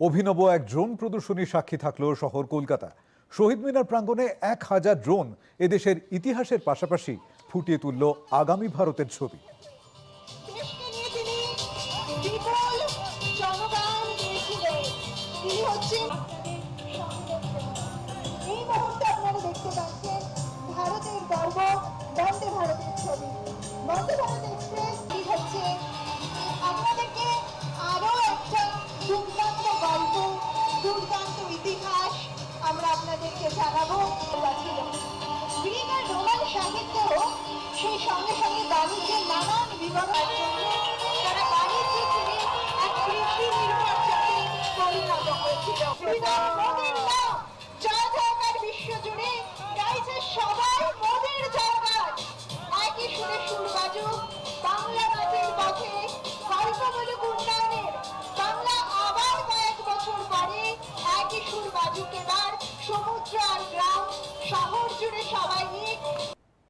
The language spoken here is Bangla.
অভিনব এক ড্রোন প্রদর্শনীর সাক্ষী থাকল শহর কলকাতা। শহীদ মিনার প্রাঙ্গণে এক হাজার ড্রোন এদেশের ইতিহাসের পাশাপাশি ফুটিয়ে তুলল আগামী ভারতের ছবি। ইতিহাস আমরা আপনাদেরকে জানাব। গ্রিক আর রোমান সাহিত্য সেই সঙ্গে সঙ্গে বাণিজ্যের নানান বিভাগের জন্য তারা বাণিজ্য থেকে এক কৃষি নির্ভর জাতি পরিণত হয়েছিল। সবাই